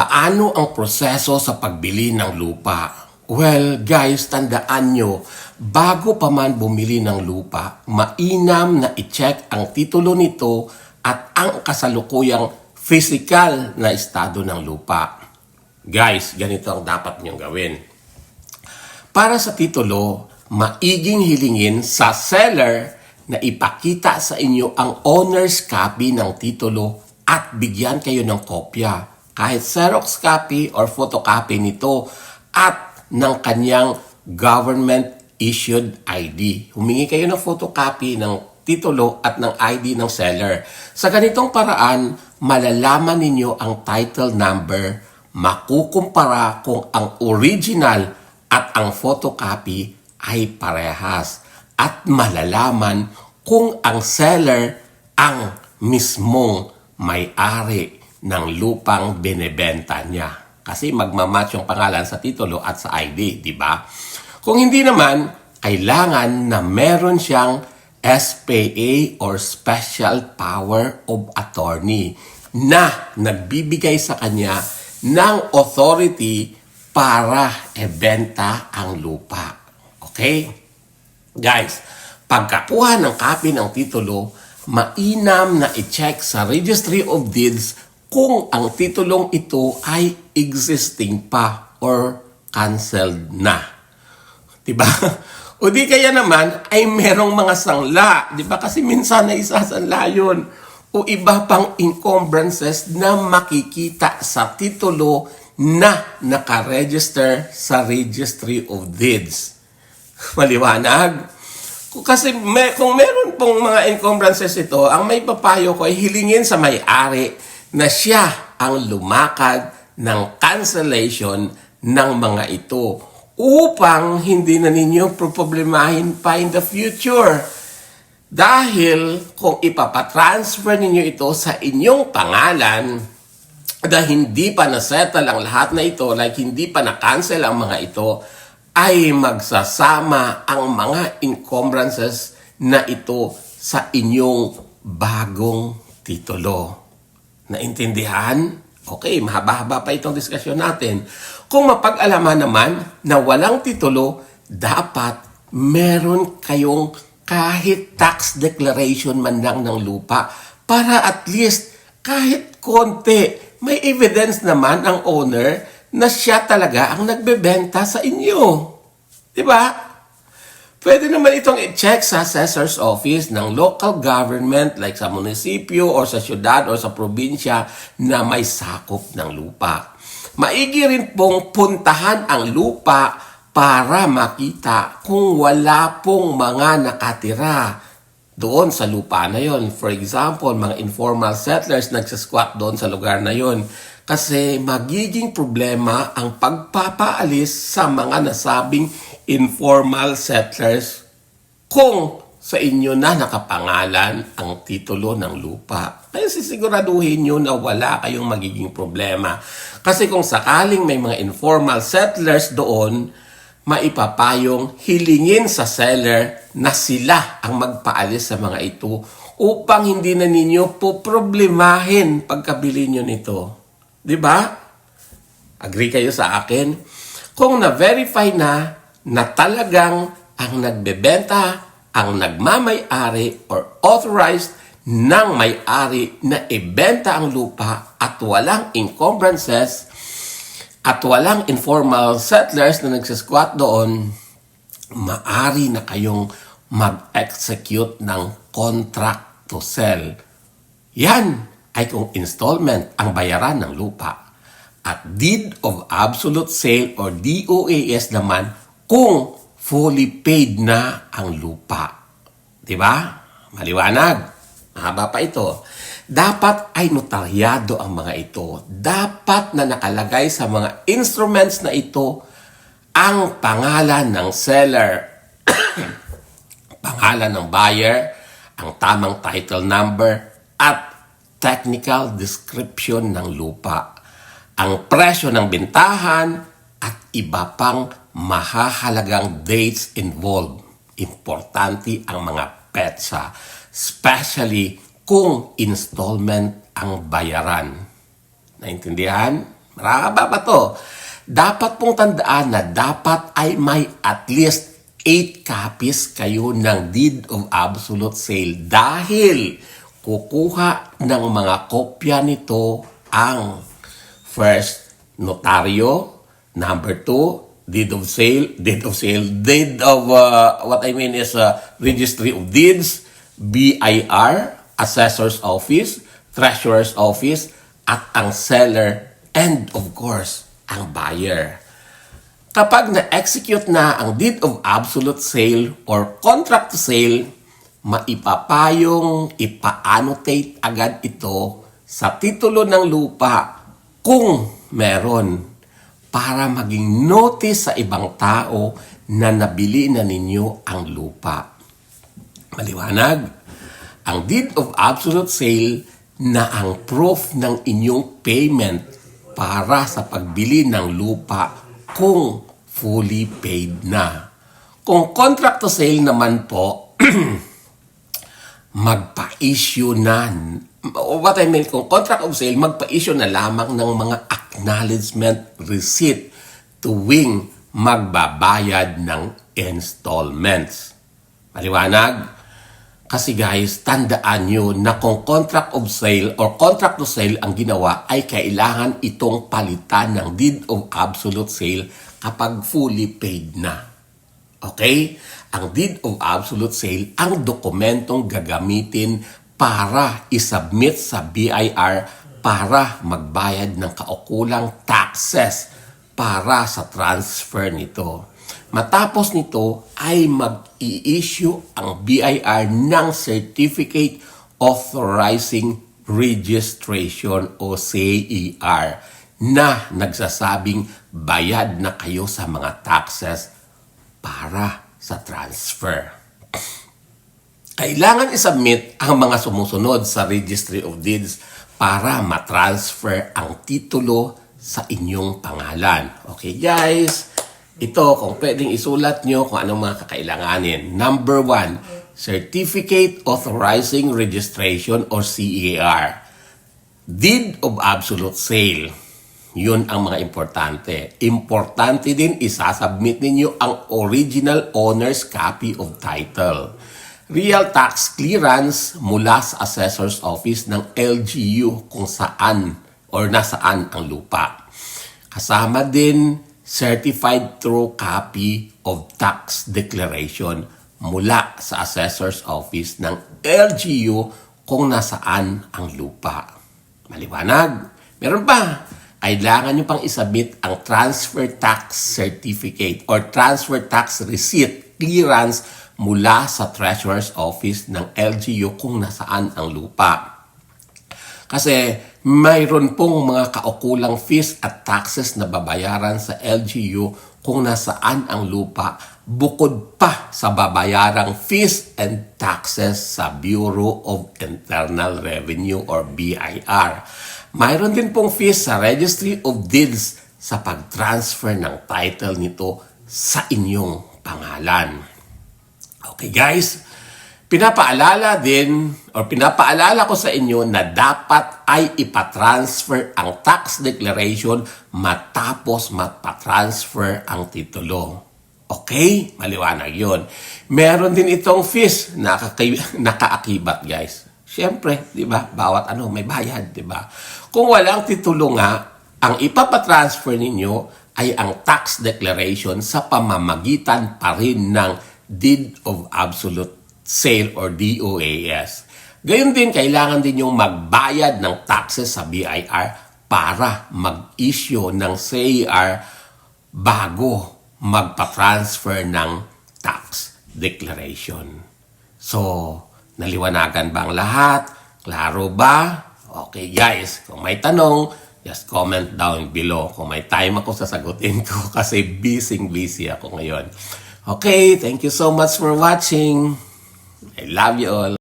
Paano ang proseso sa pagbili ng lupa? Well, guys, tandaan nyo, bago pa man bumili ng lupa, mainam na i-check ang titulo nito at ang kasalukuyang physical na estado ng lupa. Guys, ganito ang dapat nyong gawin. Para sa titulo, maiging hilingin sa seller na ipakita sa inyo ang owner's copy ng titulo at bigyan kayo ng kopya. Kahit Xerox copy or photocopy nito at ng kanyang government issued ID. Humingi kayo ng photocopy ng titulo at ng ID ng seller. Sa ganitong paraan, malalaman ninyo ang title number, makukumpara kung ang original at ang photocopy ay parehas at malalaman kung ang seller ang mismong may-ari ng lupang binebenta niya. Kasi magmamatch yung pangalan sa titulo at sa ID, di ba? Kung hindi naman, kailangan na meron siyang SPA or Special Power of Attorney na nagbibigay sa kanya ng authority para ebenta ang lupa. Okay? Guys, pagkakuha ng copy ng titulo, mainam na i-check sa Registry of Deeds kung ang titulong ito ay existing pa or canceled na. Diba? O di kaya naman ay merong mga sangla. Diba? Kasi minsan na isasanla yun. O iba pang encumbrances na makikita sa titulo na nakaregister sa Registry of Deeds. Maliwanag? Kasi may, kung meron pong mga encumbrances ito, ang may papayo ko ay hilingin sa may-ari na siya ang lumakad ng cancellation ng mga ito upang hindi na ninyo problemahin pa in the future. Dahil kung ipapatransfer ninyo ito sa inyong pangalan, na hindi pa na-settle ang lahat na ito, like hindi pa na-cancel ang mga ito, ay magsasama ang mga encumbrances na ito sa inyong bagong titulo. Naintindihan? Okay, mahaba-haba pa itong diskusyon natin. Kung mapag-alaman naman na walang titulo, dapat meron kayong kahit tax declaration man lang ng lupa para at least kahit konti, may evidence naman ang owner na siya talaga ang nagbebenta sa inyo. Di ba? Pwede naman itong i-check sa assessor's office ng local government like sa munisipyo or sa syudad or sa probinsya na may sakop ng lupa. Maigi rin pong puntahan ang lupa para makita kung wala pong mga nakatira doon sa lupa na yon. For example, mga informal settlers nagsasquat doon sa lugar na yon. Kasi magiging problema ang pagpapaalis sa mga nasabing informal settlers kung sa inyo na nakapangalan ang titulo ng lupa. Kaya sisiguraduhin nyo na wala kayong magiging problema. Kasi kung sakaling may mga informal settlers doon, maipapayong hilingin sa seller na sila ang magpaalis sa mga ito upang hindi na ninyo po problemahin pagkabili nyo nito. Ba? Agree kayo sa akin? Kung na-verify na na talagang ang nagbebenta, ang nagmamay-ari or authorized ng may-ari na ibenta ang lupa at walang encumbrances at walang informal settlers na nagsasquat doon, maari na kayong mag-execute ng contract to sell. Yan ay kung installment ang bayaran ng lupa. At deed of absolute sale or DOAS naman kung fully paid na ang lupa. Di ba? Maliwanag. Mahaba pa ito. Dapat ay notaryado ang mga ito. Dapat na nakalagay sa mga instruments na ito ang pangalan ng seller, pangalan ng buyer, ang tamang title number, at technical description ng lupa, ang presyo ng bintahan, at iba pang mahahalagang dates involved. Importante ang mga petsa, especially kung installment ang bayaran. Naintindihan? Maraba ba to? Dapat pong tandaan na dapat ay may at least 8 copies kayo ng Deed of Absolute Sale dahil kukuha ng mga kopya nito ang first notaryo, number two, deed of sale, deed of sale, deed of, uh, what I mean is uh, registry of deeds, BIR, assessor's office, treasurer's office, at ang seller, and of course, ang buyer. Kapag na-execute na ang deed of absolute sale or contract to sale, maipapayong ipa-annotate agad ito sa titulo ng lupa kung meron para maging notice sa ibang tao na nabili na ninyo ang lupa. Maliwanag, ang deed of absolute sale na ang proof ng inyong payment para sa pagbili ng lupa kung fully paid na. Kung contract to sale naman po, magpa-issue na, what I mean, kung contract of sale, magpa-issue na lamang ng mga acknowledgement receipt tuwing magbabayad ng installments. Maliwanag? Kasi guys, tandaan nyo na kung contract of sale or contract to sale ang ginawa ay kailangan itong palitan ng deed of absolute sale kapag fully paid na. Okay? Ang deed of absolute sale ang dokumentong gagamitin para isubmit sa BIR para magbayad ng kaukulang taxes para sa transfer nito. Matapos nito ay mag-i-issue ang BIR ng Certificate Authorizing Registration o CER na nagsasabing bayad na kayo sa mga taxes para sa transfer. Kailangan isubmit ang mga sumusunod sa Registry of Deeds para matransfer ang titulo sa inyong pangalan. Okay guys, ito kung pwedeng isulat nyo kung anong mga kakailanganin. Number one, Certificate Authorizing Registration or CER. Deed of Absolute Sale. Yun ang mga importante. Importante din isasubmit ninyo ang original owner's copy of title. Real tax clearance mula sa assessor's office ng LGU kung saan or nasaan ang lupa. Kasama din certified true copy of tax declaration mula sa assessor's office ng LGU kung nasaan ang lupa. Maliwanag? Meron pa? Kailangan nyo pang isubmit ang transfer tax certificate or transfer tax receipt clearance mula sa treasurer's office ng LGU kung nasaan ang lupa. Kasi mayroon pong mga kaukulang fees at taxes na babayaran sa LGU kung nasaan ang lupa bukod pa sa babayarang fees and taxes sa Bureau of Internal Revenue or BIR. Mayroon din pong fees sa Registry of Deeds sa pag-transfer ng title nito sa inyong pangalan. Okay guys, pinapaalala din or pinapaalala ko sa inyo na dapat ay ipatransfer ang tax declaration matapos mapatransfer ang titulo. Okay? Maliwanag yun. Meron din itong fees na nakaakibat guys. Siyempre, di ba? Bawat ano, may bayad, di ba? Kung walang titulo nga, ang ipapatransfer ninyo ay ang tax declaration sa pamamagitan pa rin ng Deed of Absolute Sale or DOAS. Gayon din, kailangan din yung magbayad ng taxes sa BIR para mag-issue ng CAR bago magpa-transfer ng tax declaration. So, naliwanagan ba ang lahat? Klaro ba? Okay guys, kung may tanong, just comment down below. Kung may time ako, sasagutin ko kasi busy-busy ako ngayon. Okay, thank you so much for watching. I love you all.